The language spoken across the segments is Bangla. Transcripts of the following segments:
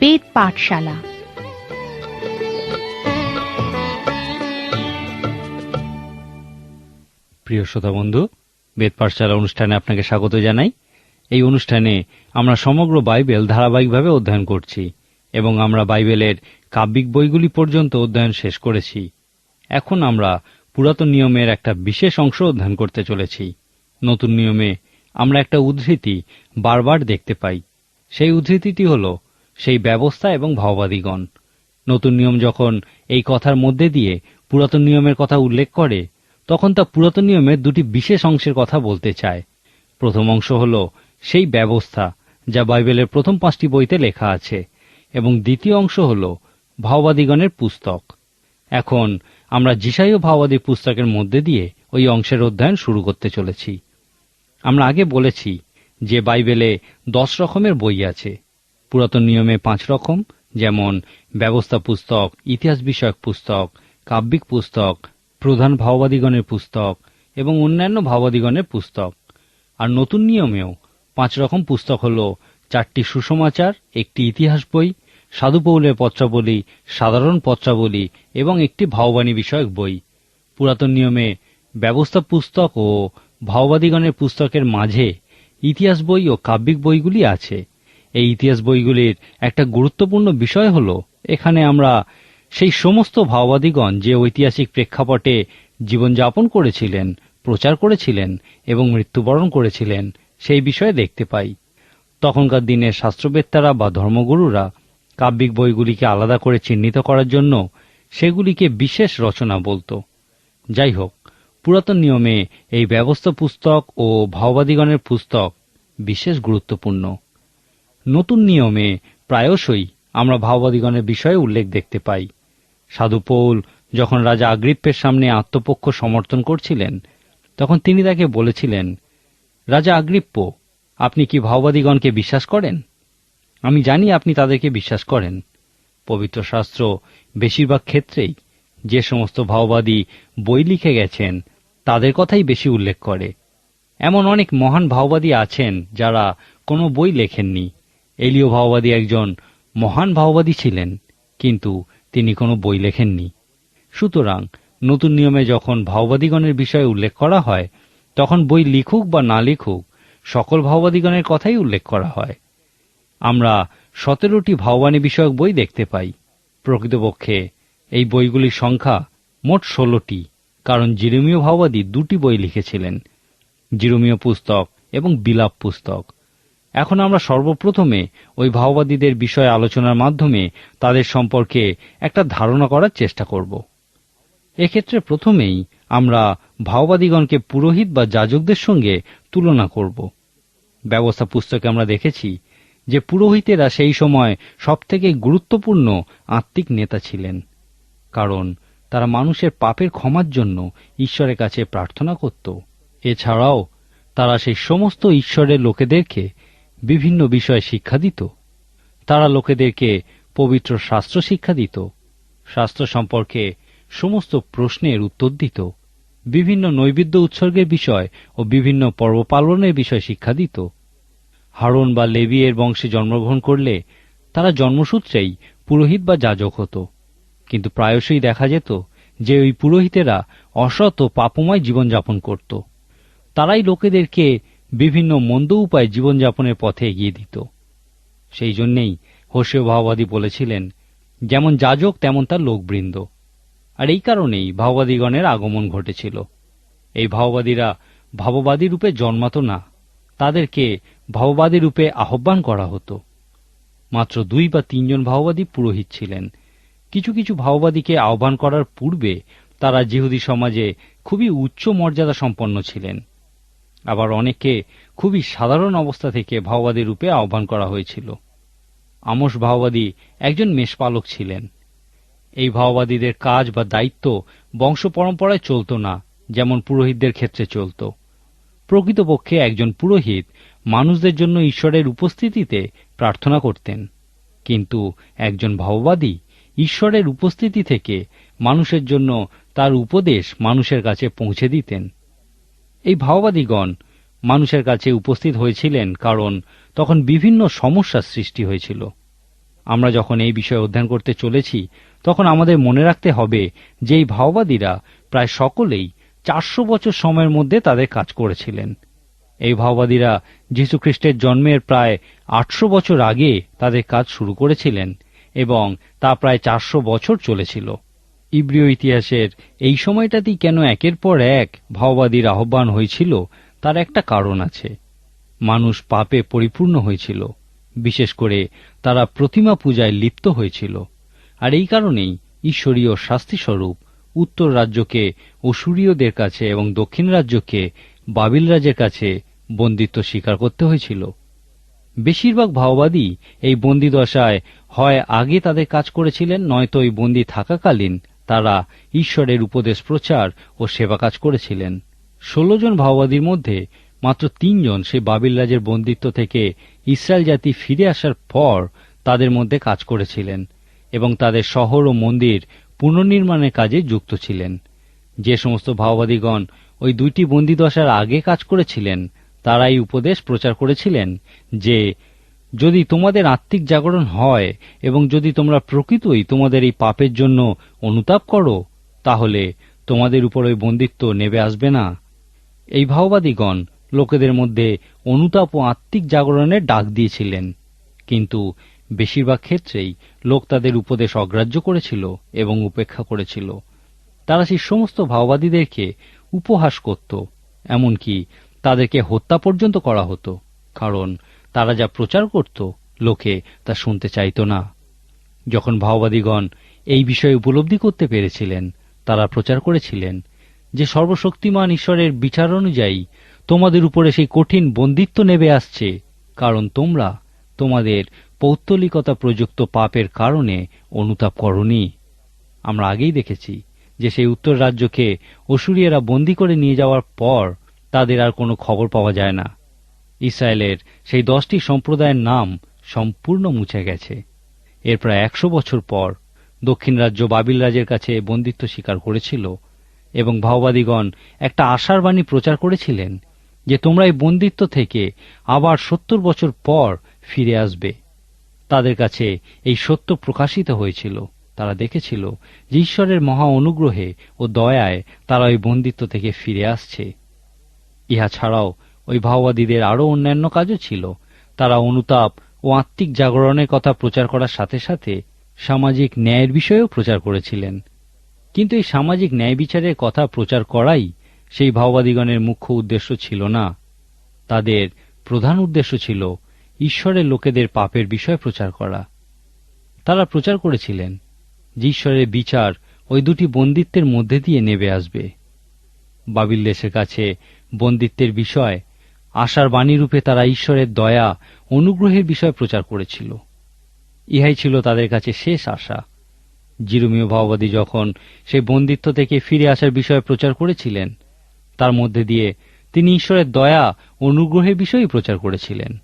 বেদ পাঠশালা প্রিয় শ্রোতা বন্ধু বেদ পাঠশালা অনুষ্ঠানে আপনাকে স্বাগত জানাই। এই অনুষ্ঠানে আমরা সমগ্র বাইবেল ধারাবাহিকভাবে অধ্যয়ন করছি এবং আমরা বাইবেলের কাব্যিক বইগুলি পর্যন্ত অধ্যয়ন শেষ করেছি। এখন আমরা পুরাতন নিয়মের একটা বিশেষ অংশ অধ্যয়ন করতে চলেছি। নতুন নিয়মে আমরা একটা উদ্ধৃতি বারবার দেখতে পাই। সেই উদ্ধৃতিটি হল সেই ব্যবস্থা এবং ভাওবাদীগণ। নতুন নিয়ম যখন এই কথার মধ্যে দিয়ে পুরাতন নিয়মের কথা উল্লেখ করে, তখন তা পুরাতন নিয়মের দুটি বিশেষ অংশের কথা বলতে চায়। প্রথম অংশ হল সেই ব্যবস্থা, যা বাইবেলের প্রথম পাঁচটি বইতে লেখা আছে, এবং দ্বিতীয় অংশ হল ভাওবাদীগণের পুস্তক। এখন আমরা যিশাই ও ভাওবাদী পুস্তকের মধ্যে দিয়ে ওই অংশের অধ্যয়ন শুরু করতে চলেছি। আমরা আগে বলেছি যে বাইবেলে দশ রকমের বই আছে। পুরাতন নিয়মে পাঁচ রকম, যেমন ব্যবস্থা পুস্তক, ইতিহাস বিষয়ক পুস্তক, কাব্যিক পুস্তক, প্রধান ভাওবাদীগণের পুস্তক এবং অন্যান্য ভাওবাদীগণের পুস্তক। আর নতুন নিয়মেও পাঁচ রকম পুস্তক হল চারটি সুসমাচার, একটি ইতিহাস বই, সাধু পৌলের পত্রাবলী, সাধারণ পত্রাবলী এবং একটি ভাওবাণী বিষয়ক বই। পুরাতন নিয়মে ব্যবস্থা পুস্তক ও ভাওবাদীগণের পুস্তকের মাঝে ইতিহাস বই ও কাব্যিক বইগুলি আছে। এই ইতিহাস বইগুলির একটা গুরুত্বপূর্ণ বিষয় হল, এখানে আমরা সেই সমস্ত ভাওবাদীগণ যে ঐতিহাসিক প্রেক্ষাপটে জীবনযাপন করেছিলেন, প্রচার করেছিলেন এবং মৃত্যুবরণ করেছিলেন, সেই বিষয়ে দেখতে পাই। তখনকার দিনের শাস্ত্রবেত্তারা বা ধর্মগুরুরা কাব্যিক বইগুলিকে আলাদা করে চিহ্নিত করার জন্য সেগুলিকে বিশেষ রচনা বলতো। যাই হোক, পুরাতন নিয়মে এই ব্যবস্থা পুস্তক ও ভাওবাদীগণের পুস্তক বিশেষ গুরুত্বপূর্ণ। নতুন নিয়মে প্রায়শই আমরা ভাওবাদীগণের বিষয়ে উল্লেখ দেখতে পাই। সাধু পৌল যখন রাজা আগ্রিপ্পের সামনে আত্মপক্ষ সমর্থন করছিলেন, তখন তিনি তাকে বলেছিলেন, রাজা আগ্রিপ্প, আপনি কি ভাওবাদীগণকে বিশ্বাস করেন? আমি জানি আপনি তাদেরকে বিশ্বাস করেন। পবিত্র শাস্ত্র বেশিরভাগ ক্ষেত্রেই যে সমস্ত ভাওবাদী বই লিখে গেছেন, তাদের কথাই বেশি উল্লেখ করে। এমন অনেক মহান ভাওবাদী আছেন যারা কোনো বই লেখেননি। এলিও ভাওবাদী একজন মহান ভাওবাদী ছিলেন, কিন্তু তিনি কোনো বই লেখেননি। সুতরাং নতুন নিয়মে যখন ভাওবাদীগণের বিষয়ে উল্লেখ করা হয়, তখন বই লিখুক বা না লিখুক, সকল ভাওবাদীগণের কথাই উল্লেখ করা হয়। আমরা সতেরোটি ভাওবাণী বিষয়ক বই দেখতে পাই। প্রকৃতপক্ষে এই বইগুলির সংখ্যা মোট ষোলোটি, কারণ জিরোমীয় ভাওবাদী দুটি বই লিখেছিলেন, জিরোমীয় পুস্তক এবং বিলাপ পুস্তক। এখন আমরা সর্বপ্রথমে ওই ভাওবাদীদের বিষয়ে আলোচনার মাধ্যমে তাদের সম্পর্কে একটা ধারণা করার চেষ্টা করব। এক্ষেত্রে প্রথমেই আমরা ভাওবাদীগণকে পুরোহিত বা যাজকদের সঙ্গে তুলনা করব। ব্যবস্থা পুস্তকে আমরা দেখেছি যে পুরোহিতেরা সেই সময় সবথেকে গুরুত্বপূর্ণ আত্মিক নেতা ছিলেন, কারণ তারা মানুষের পাপের ক্ষমার জন্য ঈশ্বরের কাছে প্রার্থনা করত। এছাড়াও তারা সেই সমস্ত ঈশ্বরের লোকেদেরকে বিভিন্ন বিষয়ে শিক্ষা দিত। তারা লোকেদেরকে পবিত্র শাস্ত্র শিক্ষা দিত। শাস্ত্র সম্পর্কে সমস্ত প্রশ্নের উত্তর দিত। বিভিন্ন নৈবেদ্য উৎসর্গের বিষয় ও বিভিন্ন পর্ব পালনের বিষয় শিক্ষা দিত। হারন বা লেবিয়ের বংশে জন্মগ্রহণ করলে তারা জন্মসূত্রেই পুরোহিত বা যাজক হতো। কিন্তু প্রায়শই দেখা যেত যে ওই পুরোহিতেরা অসৎ ও পাপময় জীবনযাপন করত। তারাই লোকেদেরকে বিভিন্ন মন্দ উপায়ে জীবনযাপনের পথে এগিয়ে দিত। সেই জন্যেই হোসে ভাওবাদী বলেছিলেন, যেমন যাজক, তেমন তার লোকবৃন্দ। আর এই কারণেই ভাওবাদীগণের আগমন ঘটেছিল। এই ভাওবাদীরা ভাববাদী রূপে জন্মাত না, তাদেরকে ভাওবাদী রূপে আহ্বান করা হতো। মাত্র দুই বা তিনজন ভাওবাদী পুরোহিত ছিলেন। কিছু কিছু ভাওবাদীকে আহ্বান করার পূর্বে তারা জিহুদি সমাজে খুবই উচ্চ মর্যাদা সম্পন্ন ছিলেন। আবার অনেকে খুবই সাধারণ অবস্থা থেকে ভাওবাদী রূপে আহ্বান করা হয়েছিল। আমস ভাওবাদী একজন মেষপালক ছিলেন। এই ভাওবাদীদের কাজ বা দায়িত্ব বংশ পরম্পরায় চলত না, যেমন পুরোহিতদের ক্ষেত্রে চলত। প্রকৃতপক্ষে একজন পুরোহিত মানুষদের জন্য ঈশ্বরের উপস্থিতিতে প্রার্থনা করতেন। কিন্তু একজন ভাওবাদী ঈশ্বরের উপস্থিতি থেকে মানুষের জন্য তার উপদেশ মানুষের কাছে পৌঁছে দিতেন। এই ভাওবাদীগণ মানুষের কাছে উপস্থিত হয়েছিলেন কারণ তখন বিভিন্ন সমস্যার সৃষ্টি হয়েছিল। আমরা যখন এই বিষয়ে অধ্যয়ন করতে চলেছি, তখন আমাদের মনে রাখতে হবে যে এই ভাওবাদীরা প্রায় সকলেই চারশো বছর সময়ের মধ্যে তাদের কাজ করেছিলেন। এই ভাওবাদীরা যীশুখ্রিস্টের জন্মের প্রায় আটশো বছর আগে তাদের কাজ শুরু করেছিলেন এবং তা প্রায় চারশো বছর চলেছিল। ইব্রিয় ইতিহাসের এই সময়টাতেই কেন একের পর এক ভাওবাদীর আহ্বান হয়েছিল, তার একটা কারণ আছে। মানুষ পাপে পরিপূর্ণ হয়েছিল, বিশেষ করে তারা প্রতিমা পূজায় লিপ্ত হয়েছিল। আর এই কারণেই ঈশ্বরীয় শাস্তিস্বরূপ উত্তর রাজ্যকে অসুরীয়দের কাছে এবং দক্ষিণ রাজ্যকে বাবিল রাজের কাছে বন্দিত্ব স্বীকার করতে হয়েছিল। বেশিরভাগ ভাওবাদী এই বন্দিদশায় হয় আগে তাদের কাজ করেছিলেন, নয়তো ওই বন্দি থাকাকালীন তারা ঈশ্বরের উপদেশ প্রচার ও সেবা কাজ করেছিলেন। ষোলো জন ভাওবাদীর মধ্যে মাত্র তিনজন সে বাবিল রাজের বন্দিত্ব থেকে ইসরায়েল জাতি ফিরে আসার পর তাদের মধ্যে কাজ করেছিলেন এবং তাদের শহর ও মন্দির পুনর্নির্মাণের কাজে যুক্ত ছিলেন। যে সমস্ত ভাওবাদীগণ ওই দুইটি বন্দিদশার আগে কাজ করেছিলেন তারা এই উপদেশ প্রচার করেছিলেন যে যদি তোমাদের আত্মিক জাগরণ হয় এবং যদি তোমরা প্রকৃতই তোমাদের এই পাপের জন্য অনুতাপ করো, তাহলে তোমাদের উপর ওই বন্দিত্ব নেবে আসবে না। এই ভাওবাদীগণ লোকেদের মধ্যে অনুতাপ ও আত্মিক জাগরণের ডাক দিয়েছিলেন, কিন্তু বেশিরভাগ ক্ষেত্রেই লোক তাদের উপদেশ অগ্রাহ্য করেছিল এবং উপেক্ষা করেছিল। তারা সেই সমস্ত ভাওবাদীদেরকে উপহাস করত, এমনকি তাদেরকে হত্যা পর্যন্ত করা হতো, কারণ তারা যা প্রচার করত, লোকে তা শুনতে চাইত না। যখন ভাওবাদীগণ এই বিষয়ে উপলব্ধি করতে পেরেছিলেন, তারা প্রচার করেছিলেন যে সর্বশক্তিমান ঈশ্বরের বিচার অনুযায়ী তোমাদের উপরে সেই কঠিন বন্দিত্ব নেবে আসছে, কারণ তোমরা তোমাদের পৌত্তলিকতা প্রযুক্ত পাপের কারণে অনুতাপ করনি। আমরা আগেই দেখেছি যে সেই উত্তর রাজ্যকে অসুরিয়েরা বন্দি করে নিয়ে যাওয়ার পর তাদের আর কোনো খবর পাওয়া যায় না। ইসরায়েলের সেই দশটি সম্প্রদায়ের নাম সম্পূর্ণ মুছে গেছে। এর প্রায় একশো বছর পর দক্ষিণ রাজ্য বাবিল রাজের কাছে বন্দিত্ব স্বীকার করেছিল এবং ভাওবাদীগণ একটা আশার বাণী প্রচার করেছিলেন যে তোমরা এই বন্দিত্ব থেকে আবার সত্তর বছর পর ফিরে আসবে। তাদের কাছে এই সত্য প্রকাশিত হয়েছিল। তারা দেখেছিল যে ঈশ্বরের মহা অনুগ্রহে ও দয়ায় তারা ওই বন্দিত্ব থেকে ফিরে আসছে। ইহা ছাড়াও ওই ভাওবাদীদের আরও অন্যান্য কাজও ছিল। তারা অনুতাপ ও আত্মিক জাগরণের কথা প্রচার করার সাথে সাথে সামাজিক ন্যায়ের বিষয়েও প্রচার করেছিলেন। কিন্তু এই সামাজিক ন্যায় বিচারের কথা প্রচার করাই সেই ভাওবাদীগণের মুখ্য উদ্দেশ্য ছিল না। তাদের প্রধান উদ্দেশ্য ছিল ঈশ্বরের লোকেদের পাপের বিষয় প্রচার করা। তারা প্রচার করেছিলেন যে ঈশ্বরের বিচার ওই দুটি বন্দিত্বের মধ্যে দিয়ে নেবে আসবে। বাবিল দেশের কাছে বন্দিত্বের বিষয় আশার বাণীরূপে তারা ঈশ্বরের দয়া, অনুগ্রহের বিষয় প্রচার করেছিল। ইহাই ছিল তাদের কাছে শেষ আশা। জিরুমীয় ভাওবাদী যখন সেই বন্দিত্ব থেকে ফিরে আসার বিষয়ে প্রচার করেছিলেন, তার মধ্যে দিয়ে তিনি ঈশ্বরের দয়া, অনুগ্রহের বিষয়ই প্রচার করেছিলেন।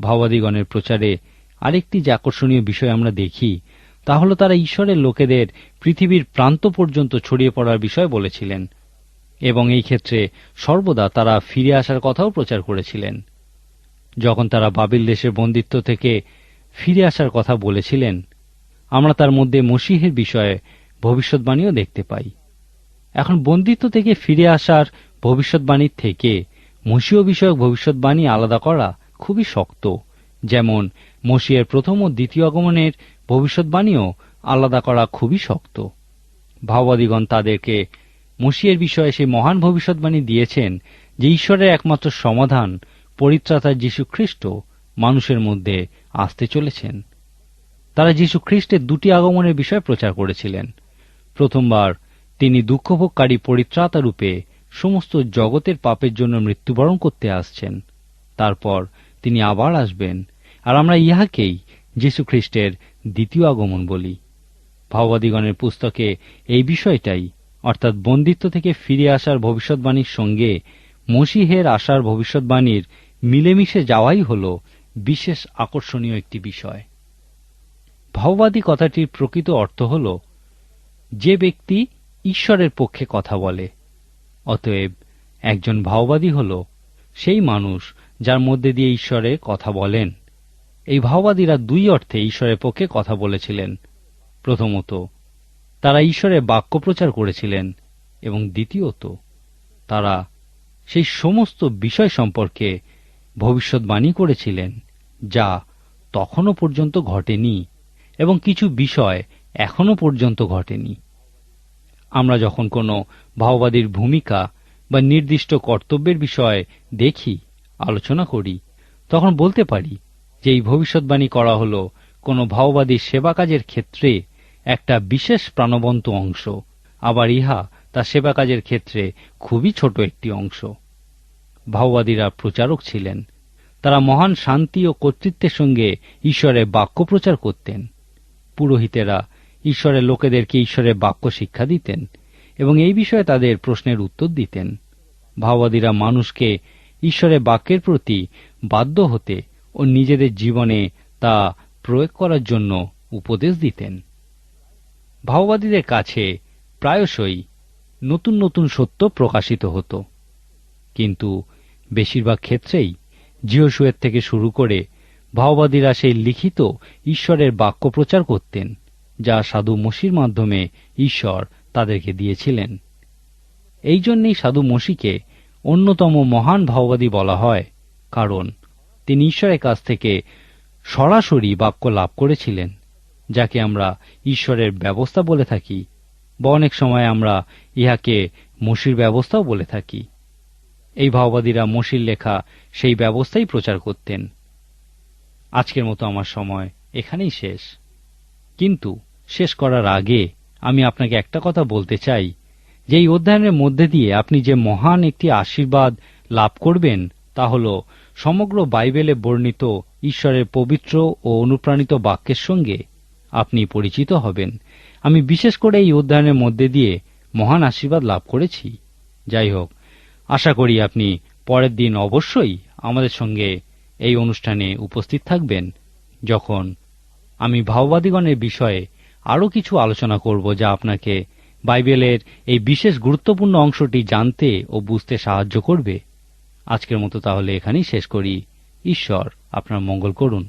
ভাওবাদীগণের প্রচারে আরেকটি যে আকর্ষণীয় বিষয় আমরা দেখি, তা হল তারা ঈশ্বরের লোকেদের পৃথিবীর প্রান্ত পর্যন্ত ছড়িয়ে পড়ার বিষয় বলেছিলেন। এবং এই ক্ষেত্রে সর্বদা তারা ফিরে আসার কথাও প্রচার করেছিলেন। যখন তারা বাবিল দেশের বন্দিত্ব থেকে ফিরে আসার কথা বলেছিলেন, আমরা তার মধ্যে মসিহের বিষয়ে ভবিষ্যৎবাণীও দেখতে পাই। এখন বন্দিত্ব থেকে ফিরে আসার ভবিষ্যৎবাণীর থেকে মসীয় বিষয়ক ভবিষ্যৎবাণী আলাদা করা খুবই শক্ত। যেমন মসিয়ের প্রথম ও দ্বিতীয় আগমনের ভবিষ্যৎবাণীও আলাদা করা খুবই শক্ত। ভাওবাদীগণ তাদেরকে মসিয়ের বিষয়ে সেই মহান ভবিষ্যৎবাণী দিয়েছেন যে ঈশ্বরের একমাত্র সমাধান, পরিত্রাতা যীশু খ্রিস্ট মানুষের মধ্যে আসতে চলেছেন। তারা যীশু খ্রিস্টের দুটি আগমনের বিষয় প্রচার করেছিলেন। প্রথমবার তিনি দুঃখভোগকারী পরিত্রাতা রূপে সমস্ত জগতের পাপের জন্য মৃত্যুবরণ করতে আসছেন। তারপর তিনি আবার আসবেন, আর আমরা ইহাকেই যীশু খ্রিস্টের দ্বিতীয় আগমন বলি। ভাওবাদীগণের পুস্তকে এই বিষয়টাই অর্থাৎ বন্দিত্ব থেকে ফিরে আসার ভবিষ্যৎবাণীর সঙ্গে মসিহের আসার ভবিষ্যৎবাণীর মিলেমিশে যাওয়াই হল বিশেষ আকর্ষণীয় একটি বিষয়। ভাওবাদী কথাটির প্রকৃত অর্থ হল, যে ব্যক্তি ঈশ্বরের পক্ষে কথা বলে, অতএব একজন ভাওবাদী হল সেই মানুষ যার মধ্যে দিয়ে ঈশ্বরে কথা বলেন। এই ভাওবাদীরা দুই অর্থে ঈশ্বরের পক্ষে কথা বলেছিলেন। প্রথমত তারা ঈশ্বরের বাক্য প্রচার করেছিলেন এবং দ্বিতীয়ত, তারা সেই সমস্ত বিষয় সম্পর্কে ভবিষ্যৎবাণী করেছিলেন, যা তখনও পর্যন্ত ঘটেনি এবং কিছু বিষয় এখনও পর্যন্ত ঘটেনি। আমরা যখন কোনো ভাওবাদীর ভূমিকা বা নির্দিষ্ট কর্তব্যের বিষয়ে দেখি, আলোচনা করি, তখন বলতে পারি যে এই ভবিষ্যৎবাণী করা হল কোনো ভাওবাদীর সেবা কাজের ক্ষেত্রে একটা বিশেষ প্রাণবন্ত অংশ। আবার ইহা তা সেবা কাজের ক্ষেত্রে খুবই ছোট একটি অংশ। ভাওবাদীরা প্রচারক ছিলেন। তারা মহান শান্তি ও কর্তৃত্বের সঙ্গে ঈশ্বরের বাক্য প্রচার করতেন। পুরোহিতেরা ঈশ্বরের লোকেদেরকে ঈশ্বরের বাক্য শিক্ষা দিতেন এবং এই বিষয়ে তাদের প্রশ্নের উত্তর দিতেন। ভাওবাদীরা মানুষকে ঈশ্বরের বাক্যের প্রতি বাধ্য হতে ও নিজেদের জীবনে তা প্রয়োগ করার জন্য উপদেশ দিতেন। ভাওবাদীদের কাছে প্রায়শই নতুন নতুন সত্য প্রকাশিত হতো। কিন্তু বেশিরভাগ ক্ষেত্রেই জিওসুয়ের থেকে শুরু করে ভাওবাদীরা সেই লিখিত ঈশ্বরের বাক্য প্রচার করতেন, যা সাধু মসির মাধ্যমে ঈশ্বর তাদেরকে দিয়েছিলেন। এই জন্যেই সাধু মসিকে অন্যতম মহান ভাওবাদী বলা হয়, কারণ তিনি ঈশ্বরের কাছ থেকে সরাসরি বাক্য লাভ করেছিলেন। যাকে আমরা ঈশ্বরের ব্যবস্থা বলে থাকি, বা অনেক সময় আমরা ইহাকে মসির ব্যবস্থাও বলে থাকি। এই ভাওবাদীরা মসির লেখা সেই ব্যবস্থাই প্রচার করতেন। আজকের মতো আমার সময় এখানেই শেষ। কিন্তু শেষ করার আগে আমি আপনাকে একটা কথা বলতে চাই, যে এই অধ্যয়নের মধ্যে দিয়ে আপনি যে মহান একটি আশীর্বাদ লাভ করবেন, তা হল সমগ্র বাইবেলে বর্ণিত ঈশ্বরের পবিত্র ও অনুপ্রাণিত বাক্যের সঙ্গে আপনি পরিচিত হবেন। আমি বিশেষ করে এই অধ্যয়নের মধ্যে দিয়ে মহান আশীর্বাদ লাভ করেছি। যাই হোক, আশা করি আপনি পরের দিন অবশ্যই আমাদের সঙ্গে এই অনুষ্ঠানে উপস্থিত থাকবেন, যখন আমি ভাওবাদীগণের বিষয়ে আরও কিছু আলোচনা করব যা আপনাকে বাইবেলের এই বিশেষ গুরুত্বপূর্ণ অংশটি জানতে ও বুঝতে সাহায্য করবে। আজকের মতো তাহলে এখানেই শেষ করি। ঈশ্বর আপনার মঙ্গল করুন।